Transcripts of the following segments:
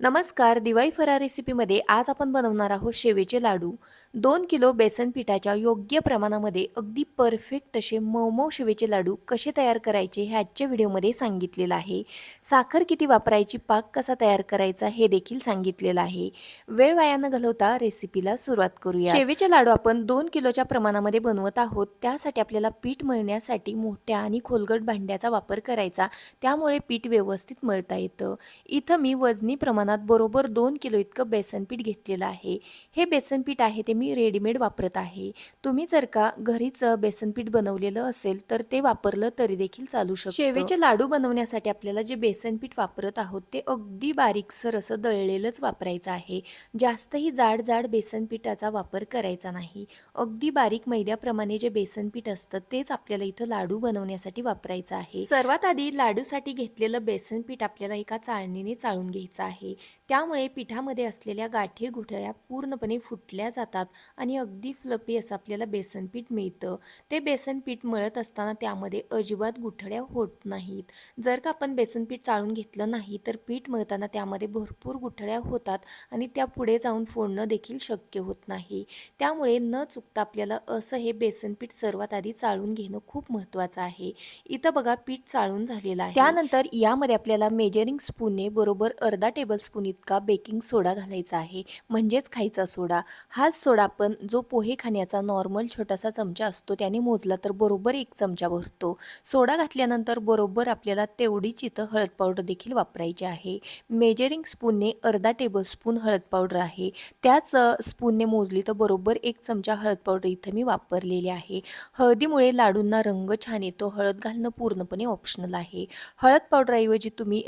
नमस्कार दिवाळी फरार रेसिपीमध्ये आज आपण बनवणार आहोत शेवेचे लाडू. दोन किलो बेसन पिठाच्या योग्य प्रमाणामध्ये अगदी परफेक्ट असे मऊ शिवेचे शेवेचे लाडू कसे तयार करायचे हे आजच्या व्हिडिओमध्ये सांगितलेलं आहे. साखर किती वापरायची पाक कसा तयार करायचा हे देखील सांगितलेलं आहे. वेळ वाया न घालवता रेसिपीला सुरुवात करूया शेवेचे लाडू आपण दोन किलोच्या प्रमाणामध्ये बनवत आहोत. त्यासाठी आपल्याला पीठ मळण्यासाठी मोठ्या आणि खोलगट भांड्याचा वापर करायचा. त्यामुळे पीठ व्यवस्थित मळता येतं. इथं मी वजनी प्रमाणात बरोबर दोन किलो इतकं बेसन पीठ घेतलेलं आहे. हे बेसन पीठ आहे ते मी रेडीमेड वापरत आहे. तुम्ही जर का घरीच बेसन पीठ बनवलेलं असेल तर ते वापरलं तरी देखील चालू शकतं. शेवेचे लाडू बनवण्यासाठी आपल्याला जे बेसन पीठ वापरत आहोत ते अगदी बारीकसर असं दळलेलंच वापरायचं आहे. जास्तही जाड जाड बेसन पिठाचा वापर करायचा नाही. अगदी बारीक मैद्याप्रमाणे जे बेसन पीठ असतं तेच आपल्याला इथं लाडू बनवण्यासाठी वापरायचं आहे. सर्वात आधी लाडूसाठी घेतलेलं बेसन पीठ आपल्याला एका चाळणीने चाळून घ्यायचं आहे. त्यामुळे पिठामध्ये असलेल्या गाठी गुठळ्या पूर्णपणे फुटल्या जातात आणि अगदी फ्लपी असं आपल्याला बेसन पीठ मिळतं. ते बेसन पीठ मळत असताना त्यामध्ये अजिबात गुठळ्या होत नाहीत. जर का आपण बेसन पीठ चाळून घेतलं नाही तर पीठ मळताना त्यामध्ये भरपूर गुठळ्या होतात आणि त्या पुढे जाऊन फोडणं देखील शक्य होत नाही. त्यामुळे न चुकता आपल्याला असं हे बेसन पीठ सर्वात आधी चाळून घेणं खूप महत्त्वाचं आहे. इथं बघा पीठ चाळून झालेलं आहे. त्यानंतर यामध्ये आपल्याला मेजरिंग स्पूनने बरोबर अर्धा टेबल स्पून इतका बेकिंग सोडा घालायचा आहे. म्हणजेच खायचा सोडा. हाच सोडा आपण जो पोहे खाण्याचा नॉर्मल छोटासा चमचा असतो त्याने मोजला तर बरोबर एक चमचा भरतो. सोडा घातल्यानंतर बरोबर आपल्याला तेवढीच इथं हळद पावडर देखील वापरायची आहे. मेजरिंग स्पूनने अर्धा टेबलस्पून हळद पावडर आहे. त्याच स्पूनने मोजली तर बरोबर एक चमचा हळद पावडर इथं मी वापरलेली आहे. हळदीमुळे लाडूंना रंग छान येतो. हळद घालणं पूर्णपणे ऑप्शनल आहे. हळद पावडरऐवजी तुम्ही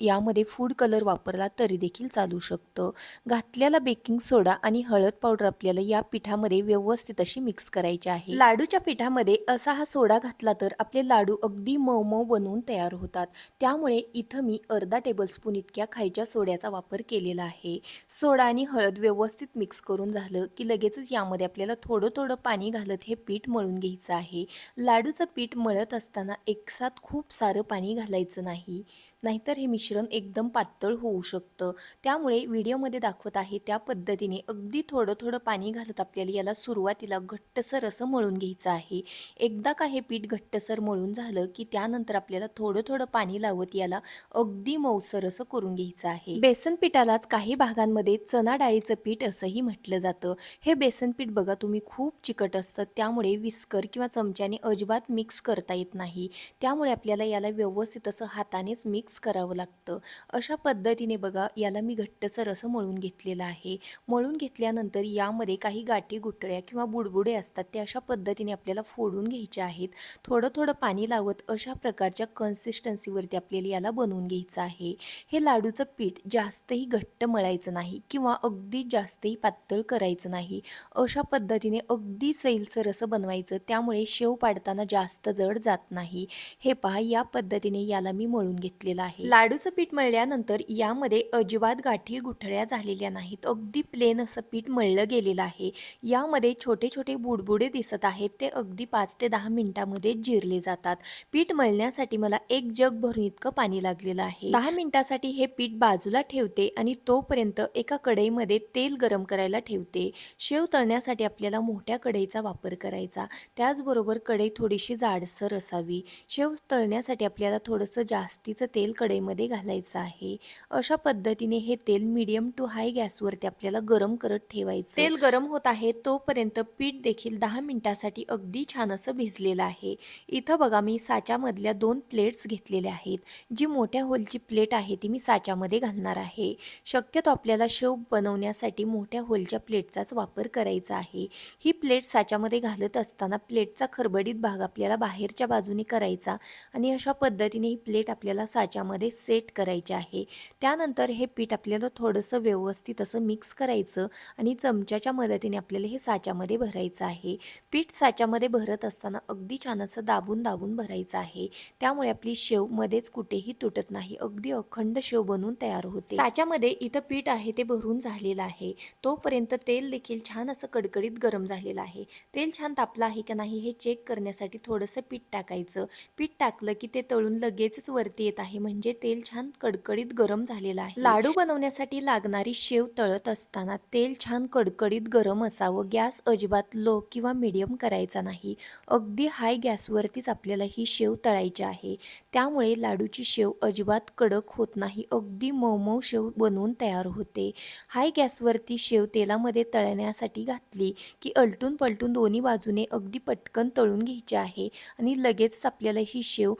यामध्ये फूड कलर वापरला तरी देखील देखील चालू शकतं. घातलेला बेकिंग सोडा आणि हळद पावडर आपल्याला या पिठामध्ये व्यवस्थित अशी मिक्स करायची आहे. लाडूच्या पिठामध्ये असा हा सोडा घातला तर आपले लाडू अगदी मऊ मऊ बनवून तयार होतात. त्यामुळे इथं मी अर्धा टेबलस्पून इतक्या खायच्या सोड्याचा वापर केलेला आहे. सोडा आणि हळद व्यवस्थित मिक्स करून झालं की लगेचच यामध्ये आपल्याला थोडं थोडं पाणी घालत हे पीठ मळून घ्यायचं आहे. लाडूचं पीठ मळत असताना एकसाथ खूप सारं पाणी घालायचं नाही. नाहीतर हे मिश्रण एकदम पातळ होऊ शकतं. त्यामुळे व्हिडिओमध्ये दाखवत आहे त्या पद्धतीने अगदी थोडं थोडं पाणी घालत आपल्याला याला सुरुवातीला घट्टसर असं मळून घ्यायचं आहे. एकदा का हे पीठ घट्टसर मळून झालं की त्यानंतर आपल्याला थोडं थोडं पाणी लावत याला अगदी मऊसर असं करून घ्यायचं आहे. बेसन पिठालाच काही भागांमध्ये चना डाळीचं पीठ असंही म्हटलं जातं. हे बेसन पीठ बघा तुम्ही खूप चिकट असतं. त्यामुळे विस्कर किंवा चमच्याने अजिबात मिक्स करता येत नाही. त्यामुळे आपल्याला याला व्यवस्थित असं हातानेच मिक्स करावं लागतं. अशा पद्धतीने बघा याला मी घट्टसर असं मळून घेतलेलं आहे. मळून घेतल्यानंतर यामध्ये काही गाठी गुठळ्या किंवा बुडबुडे असतात ते अशा पद्धतीने आपल्याला फोडून घ्यायचे आहेत. थोडं थोडं पाणी लावत अशा प्रकारच्या कन्सिस्टन्सीवरती आपल्याला याला बनवून घ्यायचं आहे. हे लाडूचं पीठ जास्तही घट्ट मळायचं नाही किंवा अगदी जास्तही पातळ करायचं नाही. अशा पद्धतीने अगदी सैलसर असं बनवायचं त्यामुळे शेव पाडताना जास्त जड जात नाही. हे पहा या पद्धतीने याला मी मळून घेतलेलं आहे. लाडूचं पीठ मळल्यानंतर यामध्ये अजिबात गाठी गुठळ्या झालेल्या नाहीत. अगदी प्लेन असं पीठ मळलं गेलेलं आहे. यामध्ये छोटे छोटे बुडबुडे दिसत आहेत. ते अगदी पाच ते दहा मिनिटामध्ये जिरले जातात. पीठ मळण्यासाठी मला एक जग भरून इतकं पाणी लागलेलं आहे. दहा मिनिटासाठी हे पीठ बाजूला ठेवते आणि तोपर्यंत एका कढईमध्ये तेल गरम करायला ठेवते. शेव तळण्यासाठी आपल्याला मोठ्या कढईचा वापर करायचा. त्याचबरोबर कढई थोडीशी जाडसर असावी. शेव तळण्यासाठी आपल्याला थोडंसं जास्तीचं तेल तेल कढईमध्ये घालायचं आहे. अशा पद्धतीने हे तेल मीडियम टू हाय गॅसवरती आपल्याला गरम करत ठेवायचं. तेल गरम होत आहे तोपर्यंत पीठ देखील दहा मिनिटासाठी अगदी छान असं भिजलेलं आहे. इथं बघा मी साच्यामधल्या दोन प्लेट्स घेतलेल्या आहेत. जी मोठ्या होलची प्लेट आहे ती मी साच्यामध्ये घालणार आहे. शक्यतो आपल्याला शेव बनवण्यासाठी मोठ्या होलच्या प्लेटचाच वापर करायचा आहे. ही प्लेट साच्यामध्ये घालत असताना प्लेटचा खरबडीत भाग आपल्याला बाहेरच्या बाजूने करायचा आणि अशा पद्धतीने ही प्लेट आपल्याला ह्याच्यामध्ये सेट करायचे आहे. त्यानंतर हे पीठ आपल्याला थोडंसं व्यवस्थित असं मिक्स करायचं आणि चमच्याच्या मदतीने आपल्याला हे साच्यामध्ये भरायचं आहे. पीठ साच्यामध्ये भरत असताना अगदी छान असं दाबून दाबून भरायचं आहे. त्यामुळे आपली शेव मध्येच कुठेही तुटत नाही. अगदी अखंड शेव बनवून तयार होते. साच्यामध्ये इथं पीठ आहे ते भरून झालेलं आहे. तोपर्यंत तेल देखील छान असं कडकडीत गरम झालेलं आहे. तेल छान तापलं आहे का नाही हे चेक करण्यासाठी थोडंसं पीठ टाकायचं. पीठ टाकलं की ते तळून लगेचच वरती येत आहे. म्हणजे तेल छान कडकडीत गरम झालेलं आहे. लाडू बनवण्यासाठी लागणारी शेव तळत असताना तेल छान कडकडीत गरम असावं. गॅस अजिबात लो किंवा मिडियम करायचा नाही. अगदी हाय गॅसवरतीच आपल्याला ही शेव तळायची आहे. त्यामुळे लाडूची शेव अजिबात कडक होत नाही. अगदी मऊ शेव बनवून तयार होते. हाय गॅसवरती शेव तेलामध्ये तळण्यासाठी घातली की अलटून पलटून दोन्ही बाजूने अगदी पटकन तळून घ्यायची आहे आणि लगेचच आपल्याला ही शेव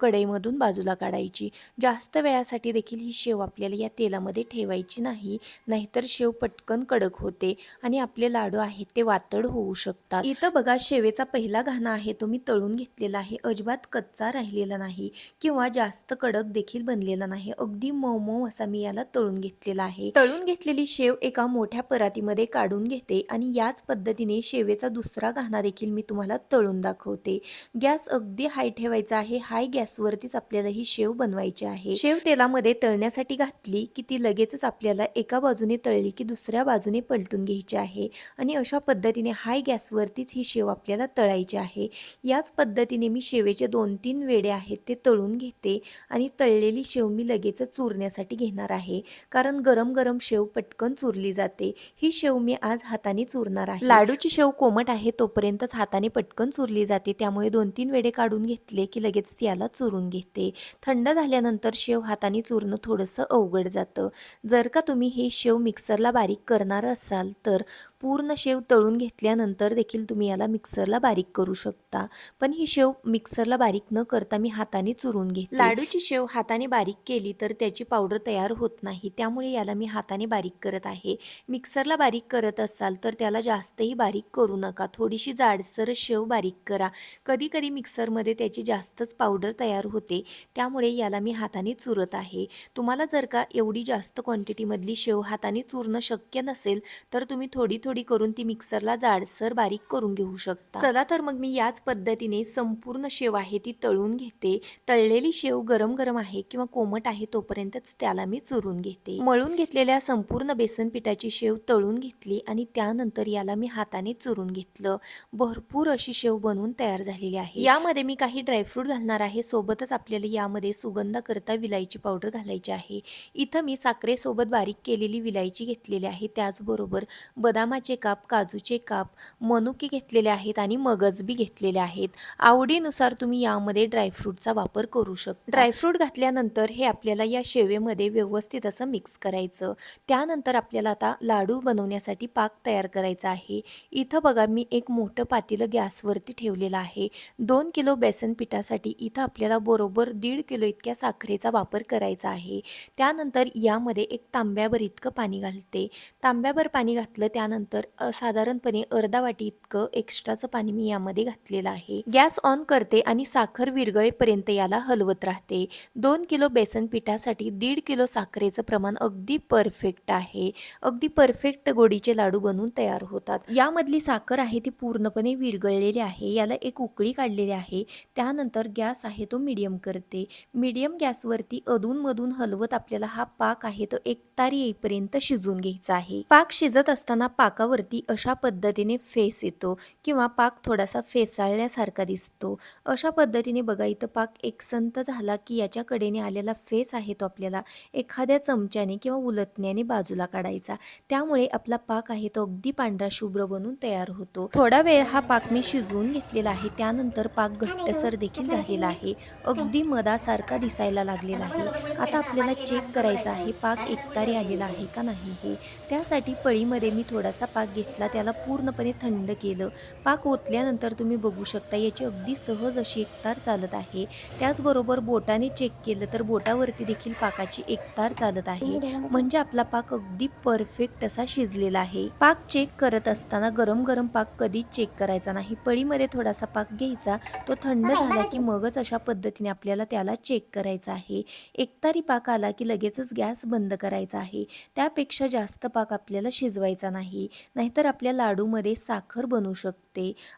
कढईमधून बाजूला काढायची. जास्त वेळासाठी देखील ही शेव आपल्याला या तेलामध्ये ठेवायची नाही नाहीतर शेव पटकन कडक होते आणि आपले लाडू आहेत ते वातड होऊ शकतात. इथं बघा शेवेचा पहिला घाणा आहे तो मी तळून घेतलेला आहे. अजिबात कच्चा राहिलेला नाही. किंवा जास्त कडक देखील बनलेला नाही. अगदी मऊ मऊ असा मी याला तळून घेतलेला आहे. तळून घेतलेली शेव एका मोठ्या परातीमध्ये काढून घेते आणि याच पद्धतीने शेवेचा दुसरा घाणा देखील मी तुम्हाला तळून दाखवते. गॅस अगदी हाय ठेवायचा आहे. हाय गॅसवरतीच आपल्याला ही शेव बनवायची आहे. शेव तेलामध्ये तळण्यासाठी घातली की ती लगेचच आपल्याला एका बाजूने तळली की दुसऱ्या बाजूने पलटून घ्यायची आहे आणि अशा पद्धतीने हाय गॅसवरतीच ही शेव आपल्याला तळायची आहे. याच पद्धतीने मी शेवेचे दोन तीन वेडे आहेत ते तळून घेते आणि तळलेली शेव मी लगेच चुरण्यासाठी घेणार आहे. कारण गरम गरम शेव पटकन चुरली जाते. ही शेव मी आज हाताने चुरणार आहे. लाडूची शेव कोमट आहे तोपर्यंतच हाताने पटकन चुरली जाते. त्यामुळे दोन तीन वेडे काढून घेतले की लगेचच याला चुरून घेते. थंड झाल्यानंतर शेव हाताने चुरणं थोडंसं अवघड जातं. जर का तुम्ही हे शेव मिक्सरला बारीक करणार असाल तर पूर्ण शेव तळून घेतल्यानंतर देखील तुम्ही याला मिक्सरला बारीक करू शकता. पण ही शेव मिक्सरला बारीक न करता मी हाताने चुरून घेते. लाडूची शेव हाताने बारीक केली तर त्याची पावडर तयार होत नाही. त्यामुळे याला मी हाताने बारीक करत आहे. मिक्सरला बारीक करत असाल तर त्याला जास्तही बारीक करू नका. थोडीशी जाडसर शेव बारीक करा. कधी कधी मिक्सरमध्ये त्याची जास्तच पावडर तयार होते. त्यामुळे याला मी हाताने चुरत आहे. तुम्हाला जर का एवढी जास्त क्वांटिटीमधली शेव हाताने चुरणं शक्य नसेल तर तुम्ही थोडी थोडी करून ती मिक्सरला जाडसर बारीक करून घेऊ शकता. चला तर मग मी याच पद्धतीने संपूर्ण शेव आहे ती तळून घेते. तळलेली शेव गरम गरम आहे किंवा कोमट आहे तोपर्यंतच त्याला मी चुरून घेते. मळून घेतलेल्या संपूर्ण बेसन पिठाची शेव तळून घेतली आणि त्यानंतर याला मी हाताने चुरून घेतलं. भरपूर अशी शेव बनवून तयार झालेली आहे. यामध्ये मी काही ड्रायफ्रूट घालणार आहे. सोबतच आपल्याला यामध्ये सुगंधाकरता विलायची पावडर घालायची आहे. इथं मी साखरेसोबत बारीक केलेली विलायची घेतलेली आहे. त्याचबरोबर बदामाचे काप काजूचे काप मनुके घेतलेले आहेत आणि मगज बी घेतलेले आहेत. आवडीनुसार तुम्ही यामध्ये ड्रायफ्रूटचा वापर वापर करू शकतो. ड्रायफ्रूट घातल्यानंतर हे आपल्याला या शेवेमध्ये व्यवस्थित असं मिक्स करायचं. त्यानंतर आपल्याला आता लाडू बनवण्यासाठी पाक तयार करायचा आहे. इथं बघा मी एक मोठं पातेलं गॅसवरती ठेवलेलं आहे. दोन किलो बेसन पिठासाठी इथं आपल्याला बरोबर दीड किलो इतक्या साखरेचा वापर करायचा आहे. त्यानंतर यामध्ये एक तांब्याभर इतकं पाणी घालते. तांब्याभर पाणी घातलं त्यानंतर साधारणपणे अर्धा वाटी इतकं एक्स्ट्राचं पाणी मी यामध्ये घातलेलं आहे. गॅस ऑन करते आणि साखर विरगळेपर्यंत याला हलवत राहते. दोन किलो बेसन पिठासाठी दीड किलो साखरेचं प्रमाण अगदी परफेक्ट आहे. अगदी परफेक्ट गोडीचे लाडू बनवून तयार होतात. यामधली साखर आहे ती पूर्णपणे विरघळलेली आहे. याला एक उकळी काढलेली आहे. त्यानंतर गॅस आहे तो मीडियम करते. मीडियम गॅसवरती अधूनमधून हलवत आपल्याला हा पाक आहे तो एकतारी येईपर्यंत शिजून घ्यायचा आहे. पाक शिजत असताना पाकावरती अशा पद्धतीने फेस येतो किंवा पाक थोडासा फेसाळल्यासारखा दिसतो. अशा पद्धतीने बघा इथं पाक एकसंत झाला की याच्या कडेने आलेला फेस आहे तो आपल्याला एखाद्या चमच्याने किंवा उलटण्याने बाजूला काढायचा. त्यामुळे आपला पाक आहे तो अगदी पांढरा शुभ्र बनून तयार होतो. थोडा वेळ हा पाक मी शिजवून घेतलेला आहे. त्यानंतर पाक घट्टसर देखील झालेला आहे. अगदी मधासारखा दिसायला लागलेला आहे. आता आपल्याला चेक करायचा आहे पाक एकतारी आलेला आहे का नाही हे. त्यासाठी पळीमध्ये मी थोडासा पाक घेतला. त्याला पूर्णपणे थंड केलं. पाक ओतल्यानंतर तुम्ही बघू शकता याची अगदी सहज अशी एकतार चालत आहे. त्याचबरोबर बोटाने चेक केलं तर बोटावरती देखील पाकाची एकतार चालत आहे. म्हणजे आपला पाक अगदी परफेक्ट असा शिजलेला आहे. पाक चेक करत असताना गरम गरम पाक कधीच चेक करायचा नाही. पळीमध्ये थोडासा पाक घ्यायचा. तो थंड झाला की मगच अशा पद्धतीने आपल्याला त्याला चेक करायचा आहे. एकतारी पाक आला की लगेचच गॅस बंद करायचा आहे. त्यापेक्षा जास्त पाक आपल्याला शिजवायचा नाही. नाहीतर आपल्या लाडूमध्ये साखर बनू शकते.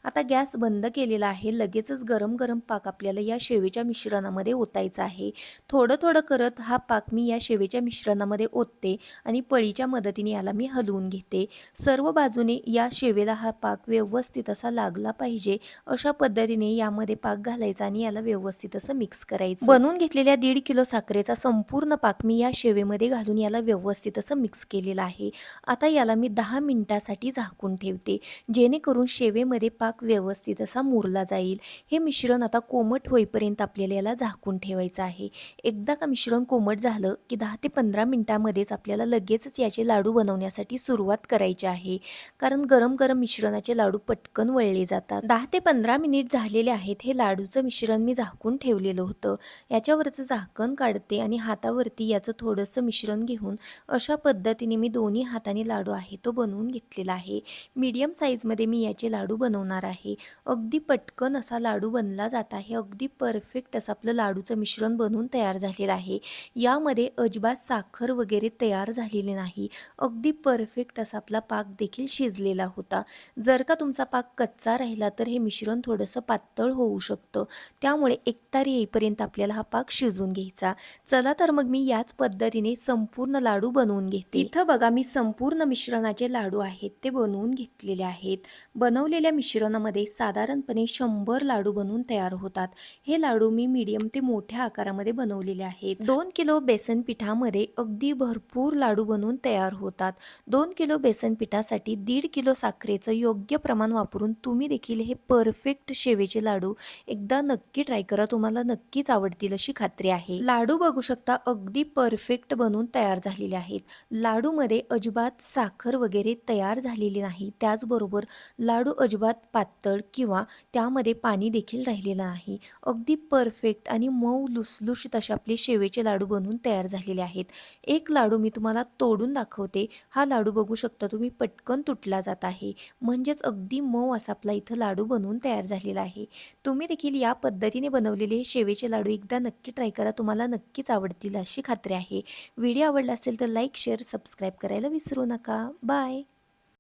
आता गॅस बंद केलेला आहे. लगेचच गरम गरम पाक आपल्याला या शेवेच्या मिश्रणामध्ये ओतायचा आहे. थोडं थोडं करत हा पाक मी या शेवेच्या मिश्रणामध्ये ओतते आणि पळीच्या मदतीने याला मी हलवून घेते. सर्व बाजूने या शेवेला हा पाक व्यवस्थित असा लागला पाहिजे. अशा पद्धतीने यामध्ये पाक घालायचा आणि याला व्यवस्थित असं मिक्स करायचं. बनवून घेतलेल्या दीड किलो साखरेचा संपूर्ण पाक मी या शेवेमध्ये घालून याला व्यवस्थित असं मिक्स केलेलं आहे. आता याला मी दहा मिनिटासाठी झाकून ठेवते. जेणेकरून शेवे शेवेमध्ये पाक व्यवस्थित असा मुरला जाईल. हे मिश्रण आता कोमट होईपर्यंत आपल्याला याला झाकून ठेवायचं आहे. एकदा का मिश्रण कोमट झालं की दहा ते पंधरा मिनटामध्येच आपल्याला लगेचच याचे लाडू बनवण्यासाठी सुरुवात करायची आहे. कारण गरम गरम मिश्रणाचे लाडू पटकन वळले जातात. दहा ते पंधरा मिनिट झालेले आहेत हे लाडूचं मिश्रण मी झाकून ठेवलेलं होतं. याच्यावरचं झाकण काढते आणि हातावरती याचं थोडंसं मिश्रण घेऊन अशा पद्धतीने मी दोन्ही हाताने लाडू आहे तो बनवून घेतलेला आहे. मीडियम साईजमध्ये मी याचे लाडू बनवणार आहे. अगदी पटकन असा लाडू बनला जात आहे. अगदी परफेक्ट असं आपलं लाडूचं मिश्रण बनवून तयार झालेलं आहे. यामध्ये अजिबात साखर वगैरे तयार झालेली नाही. अगदी परफेक्ट असा आपला पाक देखील शिजलेला होता. जर का तुमचा पाक कच्चा राहिला तर हे मिश्रण थोडंसं पातळ होऊ शकतं. त्यामुळे एकतारी येईपर्यंत आपल्याला हा पाक शिजवून घ्यायचा. चला तर मग मी याच पद्धतीने संपूर्ण लाडू बनवून घेते. इथं बघा मी संपूर्ण मिश्रणाचे लाडू आहेत ते बनवून घेतलेले आहेत. बनवलेले बनवलेल्या मिश्रणामध्ये साधारणपणे शंभर लाडू बनवून तयार होतात. हे लाडू मी मीडियम ते मोठ्या आकारामध्ये बनवलेले आहेत. दोन किलो बेसन पिठामध्ये अगदी भरपूर लाडू बनवून तयार होतात. दोन किलो बेसन पिठासाठी दीड किलो साखरेचं योग्य प्रमाण वापरून तुम्ही देखील हे परफेक्ट शेवेचे लाडू एकदा नक्की ट्राय करा. तुम्हाला नक्कीच आवडतील अशी खात्री आहे. लाडू बघू शकता अगदी परफेक्ट बनवून तयार झालेले आहेत. लाडूमध्ये अजिबात साखर वगैरे तयार झालेली नाही. त्याचबरोबर लाडू अजिबात पातळ किंवा त्यामध्ये पाणी देखील राहिलेलं नाही. अगदी परफेक्ट आणि मऊ लुसलुशीत असे आपले शेवेचे लाडू बनवून तयार झालेले आहेत. एक लाडू मी तुम्हाला तोडून दाखवते. हा लाडू बघू शकता तुम्ही पटकन तुटला जात आहे. म्हणजेच अगदी मऊ असा आपला इथं लाडू बनवून तयार झालेला आहे. तुम्ही देखील या पद्धतीने बनवलेले हे शेवेचे लाडू एकदा नक्की ट्राय करा. तुम्हाला नक्कीच आवडतील अशी खात्री आहे. व्हिडिओ आवडला असेल तर लाईक शेअर सबस्क्राईब करायला विसरू नका. बाय